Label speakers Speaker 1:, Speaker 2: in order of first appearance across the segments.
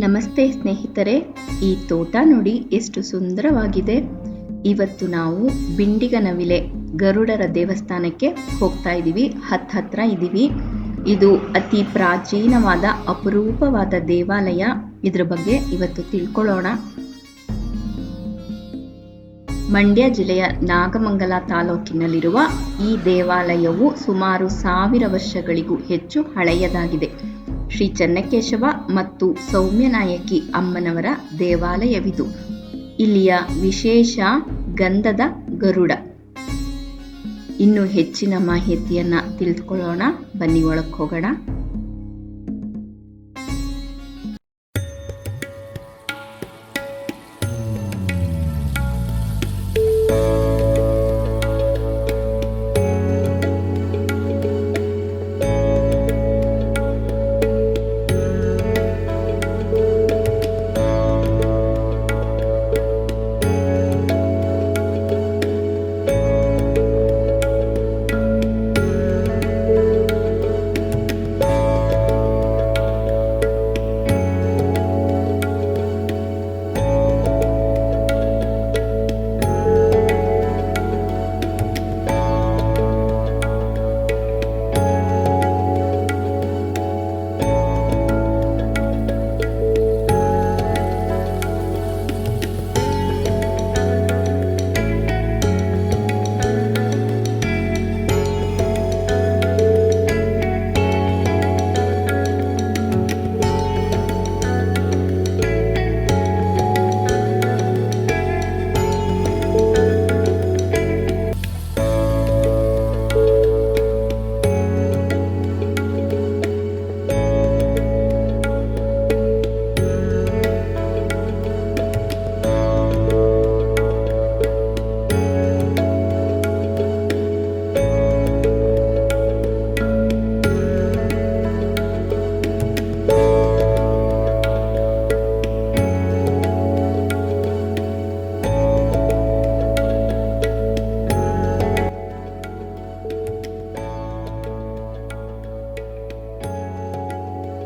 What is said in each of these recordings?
Speaker 1: ನಮಸ್ತೆ ಸ್ನೇಹಿತರೆ, ಈ ತೋಟ ನೋಡಿ ಎಷ್ಟು ಸುಂದರವಾಗಿದೆ. ಇವತ್ತು ನಾವು ಬಿಂಡಿಗನವಿಲೆ ಗರುಡರ ದೇವಸ್ಥಾನಕ್ಕೆ ಹೋಗ್ತಾ ಇದ್ದೀವಿ, ಹತ್ತ ಹತ್ರ ಇದ್ದೀವಿ. ಇದು ಅತಿ ಪ್ರಾಚೀನವಾದ ಅಪರೂಪವಾದ ದೇವಾಲಯ. ಇದ್ರ ಬಗ್ಗೆ ಇವತ್ತು ತಿಳ್ಕೊಳ್ಳೋಣ. ಮಂಡ್ಯ ಜಿಲ್ಲೆಯ ನಾಗಮಂಗಲ ತಾಲೂಕಿನಲ್ಲಿರುವ ಈ ದೇವಾಲಯವು ಸುಮಾರು ಸಾವಿರ ವರ್ಷಗಳಿಗೂ ಹೆಚ್ಚು ಹಳೆಯದಾಗಿದೆ. ಶ್ರೀ ಚನ್ನಕೇಶವ ಮತ್ತು ಸೌಮ್ಯನಾಯಕಿ ಅಮ್ಮನವರ ದೇವಾಲಯವಿದು. ಇಲ್ಲಿಯ ವಿಶೇಷ ಗಂಧದ ಗರುಡ. ಇನ್ನು ಹೆಚ್ಚಿನ ಮಾಹಿತಿಯನ್ನ ತಿಳಿದುಕೊಳ್ಳೋಣ. ಬನ್ನಿ ಒಳಕ್ಕೆ ಹೋಗೋಣ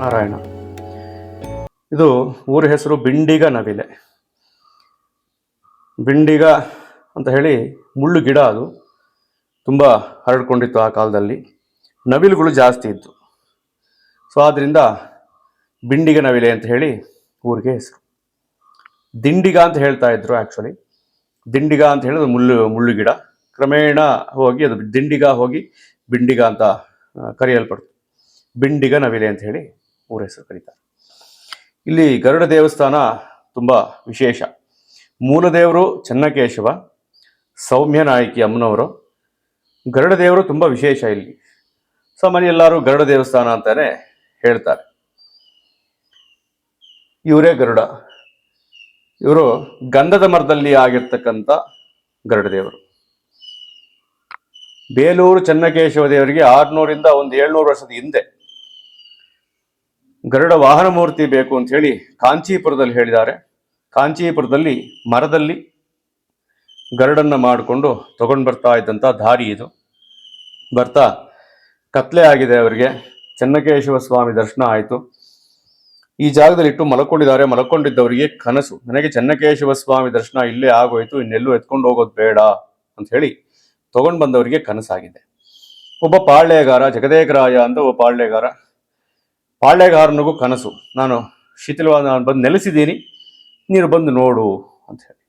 Speaker 2: ನಾರಾಯಣ. ಇದು ಊರ ಹೆಸರು ಬಿಂಡಿಗ ನವಿಲೆ. ಬಿಂಡಿಗ ಅಂತ ಹೇಳಿ ಮುಳ್ಳು ಗಿಡ ಅದು. ತುಂಬ ಹರಡ್ಕೊಂಡಿತ್ತು ಆ ಕಾಲದಲ್ಲಿ. ನವಿಲುಗಳು ಜಾಸ್ತಿ ಇತ್ತು. ಸೊ ಆದ್ದರಿಂದ ಬಿಂಡಿಗ ನವಿಲೆ ಅಂತ ಹೇಳಿ ಊರಿಗೆ ಹೆಸರು. ದಿಂಡಿಗ ಅಂತ ಹೇಳ್ತಾ ಇದ್ರು ಆ್ಯಕ್ಚುಲಿ ದಿಂಡಿಗ ಅಂತ ಹೇಳಿದ್ರೆ ಮುಳ್ಳು ಮುಳ್ಳು ಗಿಡ. ಕ್ರಮೇಣ ಹೋಗಿ ಅದು ದಿಂಡಿಗ ಹೋಗಿ ಬಿಂಡಿಗ ಅಂತ ಕರೆಯಲ್ಪಡ್ತು. ಬಿಂಡಿಗ ನವಿಲೆ ಅಂತ ಹೇಳಿ ಹೆಸರು ಕರೀತಾರೆ. ಇಲ್ಲಿ ಗರುಡ ದೇವಸ್ಥಾನ ತುಂಬ ವಿಶೇಷ. ಮೂಲ ದೇವರು ಚೆನ್ನಕೇಶವ, ಸೌಮ್ಯ ನಾಯಕಿ ಅಮ್ಮನವರು, ಗರುಡ ದೇವರು ತುಂಬ ವಿಶೇಷ ಇಲ್ಲಿ. ಸಾಮಾನ್ಯ ಎಲ್ಲರೂ ಗರುಡ ದೇವಸ್ಥಾನ ಅಂತಾನೆ ಹೇಳ್ತಾರೆ. ಇವರೇ ಗರುಡ. ಇವರು ಗಂಧದ ಮರದಲ್ಲಿ ಆಗಿರ್ತಕ್ಕಂಥ ಗರುಡ ದೇವರು. ಬೇಲೂರು ಚನ್ನಕೇಶವ ದೇವರಿಗೆ ಆರ್ನೂರಿಂದ ಒಂದು ಏಳ್ನೂರು ವರ್ಷದ ಹಿಂದೆ ಗರುಡ ವಾಹನ ಮೂರ್ತಿ ಬೇಕು ಅಂತ ಹೇಳಿ ಕಾಂಚೀಪುರದಲ್ಲಿ ಹೇಳಿದ್ದಾರೆ. ಕಾಂಚೀಪುರದಲ್ಲಿ ಮರದಲ್ಲಿ ಗರುಡನ್ನ ಮಾಡಿಕೊಂಡು ತಗೊಂಡು ಬರ್ತಾ ಇದ್ದಂಥ ದಾರಿ ಇದು. ಬರ್ತಾ ಕತ್ಲೆ ಆಗಿದೆ ಅವರಿಗೆ. ಚೆನ್ನಕೇಶವ ಸ್ವಾಮಿ ದರ್ಶನ ಆಯಿತು. ಈ ಜಾಗದಲ್ಲಿ ಇಟ್ಟು ಮಲ್ಕೊಂಡಿದ್ದಾರೆ. ಮಲ್ಕೊಂಡಿದ್ದವರಿಗೆ ಕನಸು. ನನಗೆ ಚೆನ್ನಕೇಶವ ಸ್ವಾಮಿ ದರ್ಶನ ಇಲ್ಲೇ ಆಗೋಯ್ತು. ಇನ್ನೆಲ್ಲೂ ಎತ್ಕೊಂಡು ಹೋಗೋದು ಬೇಡ ಅಂತ ಹೇಳಿ ತಗೊಂಡು ಬಂದವರಿಗೆ ಕನಸಾಗಿದೆ. ಒಬ್ಬ ಪಾಳ್ಯಗಾರ ಜಗದೇಕರಾಯ ಅಂತ ಒಬ್ಬ ಪಾಳ್ಯಗಾರ. ಪಾಳ್ಯಗಾರನಿಗೂ ಕನಸು. ನಾನು ಶಿಥಿಲವಾದ ನಾನು ಬಂದು ನೆಲೆಸಿದ್ದೀನಿ. ನೀನು ಬಂದು ನೋಡು ಅಂತ ಹೇಳಿ.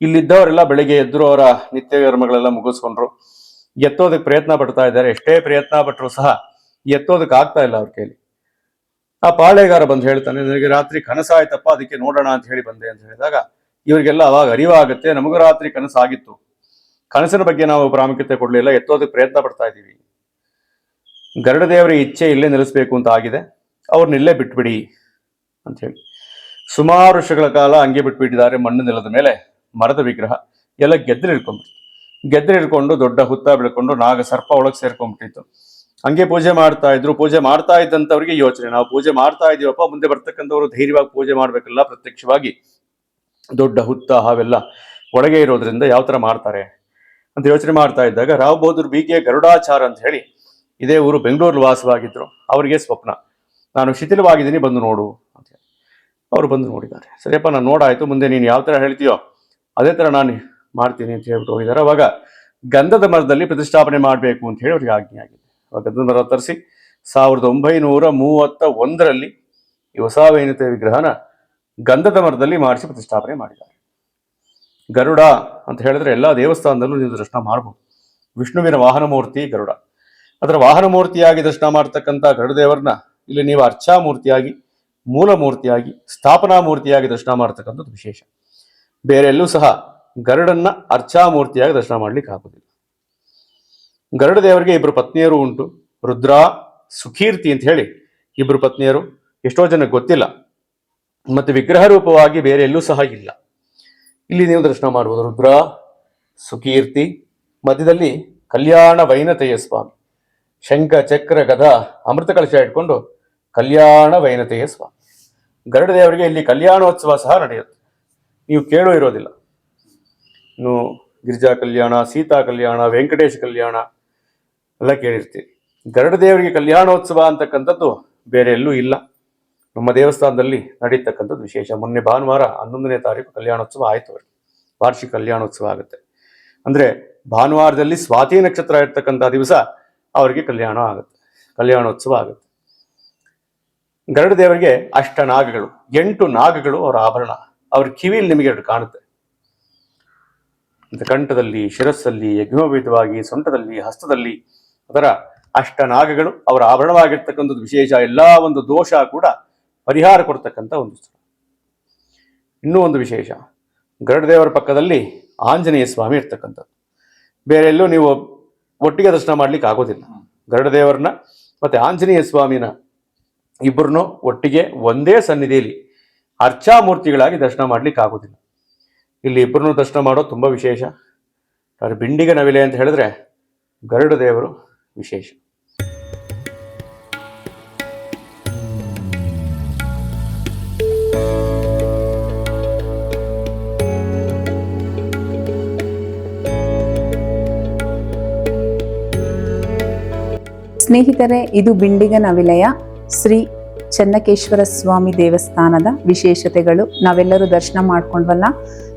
Speaker 2: ಇಲ್ಲಿದ್ದವರೆಲ್ಲ ಬೆಳಿಗ್ಗೆ ಎದ್ದರು ಅವರ ನಿತ್ಯ ಕರ್ಮಗಳೆಲ್ಲ ಮುಗಿಸ್ಕೊಂಡ್ರು. ಎತ್ತೋದಕ್ಕೆ ಪ್ರಯತ್ನ ಪಡ್ತಾ ಇದ್ದಾರೆ. ಎಷ್ಟೇ ಪ್ರಯತ್ನ ಪಟ್ಟರು ಸಹ ಎತ್ತೋದಕ್ಕೆ ಆಗ್ತಾ ಇಲ್ಲ ಅವ್ರ ಕೈಲಿ ಆ ಪಾಳೆಗಾರ ಬಂದು ಹೇಳ್ತಾನೆ, ನನಗೆ ರಾತ್ರಿ ಕನಸಾಯ್ತಪ್ಪ, ಅದಕ್ಕೆ ನೋಡೋಣ ಅಂತ ಹೇಳಿ ಬಂದೆ ಅಂತ ಹೇಳಿದಾಗ, ಇವರಿಗೆಲ್ಲ ಅವಾಗ ಅರಿವಾಗುತ್ತೆ. ನಮಗೂ ರಾತ್ರಿ ಕನಸಾಗಿತ್ತು. ಕನಸಿನ ಬಗ್ಗೆ ನಾವು ಪ್ರಾಮುಖ್ಯತೆ ಕೊಡಲಿಲ್ಲ. ಎತ್ತೋದಕ್ಕೆ ಪ್ರಯತ್ನ ಪಡ್ತಾ ಇದ್ದೀವಿ. ಗರುಡದೇವರ ಇಚ್ಛೆ ಇಲ್ಲೇ ನೆಲೆಸಬೇಕು ಅಂತ ಆಗಿದೆ. ಅವ್ರನ್ನ ಇಲ್ಲೇ ಬಿಟ್ಬಿಡಿ ಅಂತ ಹೇಳಿ ಸುಮಾರು ವರ್ಷಗಳ ಕಾಲ ಹಂಗೆ ಬಿಟ್ಬಿಟ್ಟಿದ್ದಾರೆ ಮಣ್ಣು ನೆಲದ ಮೇಲೆ ಮರದ ವಿಗ್ರಹ. ಎಲ್ಲ ಗೆದ್ರೆ ಇಳ್ಕೊಂಡ್ಬಿಟ್ಟು ಗೆದ್ರೆ ಹಿಡ್ಕೊಂಡು ದೊಡ್ಡ ಹುತ್ತ ಬೆಳ್ಕೊಂಡು ನಾಗ ಸರ್ಪ ಒಳಗೆ ಸೇರ್ಕೊಂಡ್ಬಿಟ್ಟಿತ್ತು ಹಂಗೆ ಪೂಜೆ ಮಾಡ್ತಾ ಇದ್ರು. ಪೂಜೆ ಮಾಡ್ತಾ ಇದ್ದಂಥವ್ರಿಗೆ ಯೋಚನೆ. ನಾವು ಪೂಜೆ ಮಾಡ್ತಾ ಇದೀವಪ್ಪ, ಮುಂದೆ ಬರ್ತಕ್ಕಂಥವ್ರು ಧೈರ್ಯವಾಗಿ ಪೂಜೆ ಮಾಡ್ಬೇಕಲ್ಲ, ಪ್ರತ್ಯಕ್ಷವಾಗಿ. ದೊಡ್ಡ ಹುತ್ತ ಅವೆಲ್ಲ ಒಳಗೆ ಇರೋದ್ರಿಂದ ಯಾವ ಥರ ಮಾಡ್ತಾರೆ ಅಂತ ಯೋಚನೆ ಮಾಡ್ತಾ ಇದ್ದಾಗ ರಾವ್ ಬಹದ್ದೂರ್ ಬಿ ಕೆ ಗರುಡಾಚಾರ ಅಂತ ಹೇಳಿ ಇದೇ ಊರು ಬೆಂಗಳೂರು ವಾಸವಾಗಿದ್ರು. ಅವರಿಗೆ ಸ್ವಪ್ನ. ನಾನು ಶಿಥಿಲವಾಗಿದ್ದೀನಿ, ಬಂದು ನೋಡು ಅಂತ ಅವರು ಬಂದು ನೋಡಿದ್ದಾರೆ. ಸರಿಯಪ್ಪ, ನಾನು ನೋಡಾಯಿತು, ಮುಂದೆ ನೀನು ಯಾವ ಥರ ಹೇಳ್ತೀಯೋ ಅದೇ ಥರ ನಾನು ಮಾಡ್ತೀನಿ ಅಂತ ಹೇಳ್ಬಿಟ್ಟು ಹೋಗಿದ್ದಾರೆ. ಅವಾಗ ಗಂಧದ ಮರದಲ್ಲಿ ಪ್ರತಿಷ್ಠಾಪನೆ ಮಾಡಬೇಕು ಅಂತ ಹೇಳಿ ಅವ್ರಿಗೆ ಆಜ್ಞೆ ಆಗಿದೆ. ಅವಾಗ ಗಂಧದ ಮರ ತರಿಸಿ ಸಾವಿರದ ಒಂಬೈನೂರ ಮೂವತ್ತ ಒಂದರಲ್ಲಿ ಈ ಹೊಸ ವಿಗ್ರಹನ ಗಂಧದ ಮರದಲ್ಲಿ ಮಾಡಿಸಿ ಪ್ರತಿಷ್ಠಾಪನೆ ಮಾಡಿದ್ದಾರೆ. ಗರುಡ ಅಂತ ಹೇಳಿದ್ರೆ ಎಲ್ಲ ದೇವಸ್ಥಾನದಲ್ಲೂ ನೀವು ದರ್ಶನ ಮಾಡಬಹುದು ವಿಷ್ಣುವಿನ ವಾಹನ ಮೂರ್ತಿ ಗರುಡ. ಅದರ ವಾಹನ ಮೂರ್ತಿಯಾಗಿ ದರ್ಶನ ಮಾಡ್ತಕ್ಕಂಥ ಗರುಡದೇವರನ್ನ ಇಲ್ಲಿ ನೀವು ಅರ್ಚಾ ಮೂರ್ತಿಯಾಗಿ ಮೂಲ ಮೂರ್ತಿಯಾಗಿ ಸ್ಥಾಪನಾ ಮೂರ್ತಿಯಾಗಿ ದರ್ಶನ ಮಾಡ್ತಕ್ಕಂಥದ್ದು ವಿಶೇಷ. ಬೇರೆಲ್ಲೂ ಸಹ ಗರುಡನ್ನ ಅರ್ಚಾ ಮೂರ್ತಿಯಾಗಿ ದರ್ಶನ ಮಾಡ್ಲಿಕ್ಕೆ ಆಗುದಿಲ್ಲ. ಗರುಡ ದೇವರಿಗೆ ಇಬ್ಬರು ಪತ್ನಿಯರು ಉಂಟು. ರುದ್ರ, ಸುಖೀರ್ತಿ ಅಂತ ಹೇಳಿ ಇಬ್ಬರು ಪತ್ನಿಯರು. ಎಷ್ಟೋ ಜನಕ್ಕೆ ಗೊತ್ತಿಲ್ಲ. ಮತ್ತೆ ವಿಗ್ರಹ ರೂಪವಾಗಿ ಬೇರೆ ಎಲ್ಲೂ ಸಹ ಇಲ್ಲ. ಇಲ್ಲಿ ನೀವು ದರ್ಶನ ಮಾಡಬಹುದು ರುದ್ರ ಸುಕೀರ್ತಿ ಮಧ್ಯದಲ್ಲಿ ಕಲ್ಯಾಣ ವೈನತೆಯ ಸ್ವಾಮಿ. ಶಂಖ, ಚಕ್ರ, ಗದ, ಅಮೃತ ಕಲಶ ಇಟ್ಕೊಂಡು ಕಲ್ಯಾಣ ವೈನತೆಯ ಸ್ವಾಮಿ ಗರುಡ ದೇವರಿಗೆ ಇಲ್ಲಿ ಕಲ್ಯಾಣೋತ್ಸವ ಸಹ ನಡೆಯುತ್ತೆ. ನೀವು ಕೇಳೋ ಇರೋದಿಲ್ಲ. ಇನ್ನು ಗಿರಿಜಾ ಕಲ್ಯಾಣ, ಸೀತಾ ಕಲ್ಯಾಣ, ವೆಂಕಟೇಶ ಕಲ್ಯಾಣ ಎಲ್ಲ ಗರುಡ ದೇವರಿಗೆ ಕಲ್ಯಾಣೋತ್ಸವ ಅಂತಕ್ಕಂಥದ್ದು ಬೇರೆ ಎಲ್ಲೂ ಇಲ್ಲ. ನಮ್ಮ ದೇವಸ್ಥಾನದಲ್ಲಿ ನಡೀತಕ್ಕಂಥದ್ದು ವಿಶೇಷ. ಮೊನ್ನೆ ಭಾನುವಾರ ಹನ್ನೊಂದನೇ ತಾರೀಕು ಕಲ್ಯಾಣೋತ್ಸವ ಆಯಿತು ವಾರ್ಷಿಕ ಕಲ್ಯಾಣೋತ್ಸವ ಆಗುತ್ತೆ. ಅಂದರೆ ಭಾನುವಾರದಲ್ಲಿ ಸ್ವಾತಿ ನಕ್ಷತ್ರ ಇರ್ತಕ್ಕಂಥ ದಿವಸ ಅವರಿಗೆ ಕಲ್ಯಾಣ ಆಗುತ್ತೆ, ಕಲ್ಯಾಣೋತ್ಸವ ಆಗುತ್ತೆ. ಗರುಡ ದೇವರಿಗೆ ಅಷ್ಟ ನಾಗಗಳು, ಎಂಟು ನಾಗಗಳು ಅವರ ಆಭರಣ. ಅವ್ರ ಕಿವಿಯಲ್ಲಿ ನಿಮಗೆ ಎರಡು ಕಾಣುತ್ತೆ. ಕಂಠದಲ್ಲಿ, ಶಿರಸ್ಸಲ್ಲಿ ಯಜ್ಞೋಪೇತವಾಗಿ ಸೊಂಟದಲ್ಲಿ, ಹಸ್ತದಲ್ಲಿ ಅದರ ಅಷ್ಟ ನಾಗಗಳು ಅವರ ಆಭರಣವಾಗಿರ್ತಕ್ಕಂಥದ್ದು ವಿಶೇಷ. ಎಲ್ಲ ಒಂದು ದೋಷ ಕೂಡ ಪರಿಹಾರ ಕೊಡ್ತಕ್ಕಂಥ ಒಂದು ಸ್ಥಳ. ಇನ್ನೂ ಒಂದು ವಿಶೇಷ. ಗರುಡ ದೇವರ ಪಕ್ಕದಲ್ಲಿ ಆಂಜನೇಯ ಸ್ವಾಮಿ ಇರ್ತಕ್ಕಂಥದ್ದು. ಬೇರೆಲ್ಲೂ ನೀವು ಒಟ್ಟಿಗೆ ದರ್ಶನ ಮಾಡ್ಲಿಕ್ಕೆ ಆಗೋದಿಲ್ಲ. ಗರುಡ ದೇವರನ್ನ ಮತ್ತೆ ಆಂಜನೇಯ ಸ್ವಾಮಿನ ಇಬ್ಬರನ್ನೂ ಒಟ್ಟಿಗೆ ಒಂದೇ ಸನ್ನಿಧಿಯಲ್ಲಿ ಅರ್ಚಾ ಮೂರ್ತಿಗಳಾಗಿ ದರ್ಶನ ಮಾಡ್ಲಿಕ್ಕೆ ಆಗೋದಿಲ್ಲ. ಇಲ್ಲಿ ಇಬ್ಬರನ್ನೂ ದರ್ಶನ ಮಾಡೋದು ತುಂಬ ವಿಶೇಷ. ಆದರೆ ಬಿಂಡಿಗ ನವಿಲೆ ಅಂತ ಹೇಳಿದ್ರೆ ಗರುಡ ದೇವರು ವಿಶೇಷ.
Speaker 3: ಸ್ನೇಹಿತರೆ, ಇದು ಬಿಂಡಿಗನ ವಿಲಯ. ಶ್ರೀ ಚನ್ನಕೇಶ್ವರ ಸ್ವಾಮಿ ದೇವಸ್ಥಾನದ ವಿಶೇಷತೆಗಳು. ನಾವೆಲ್ಲರೂ ದರ್ಶನ ಮಾಡ್ಕೊಂಡ್ವಲ್ಲ.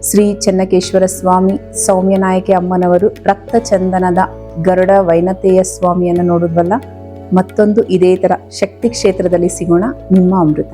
Speaker 3: ಶ್ರೀ ಚನ್ನಕೇಶ್ವರ ಸ್ವಾಮಿ ಸೌಮ್ಯನಾಯಕಿ ಅಮ್ಮನವರು ರಕ್ತ ಚಂದನದ ಗರುಡ ವೈನತೆಯ ಸ್ವಾಮಿಯನ್ನು ನೋಡಿದ್ವಲ್ಲ. ಮತ್ತೊಂದು ಇದೇ ಥರ ಶಕ್ತಿ ಕ್ಷೇತ್ರದಲ್ಲಿ ಸಿಗೋಣ. ನಿಮ್ಮ ಅಮೃತ.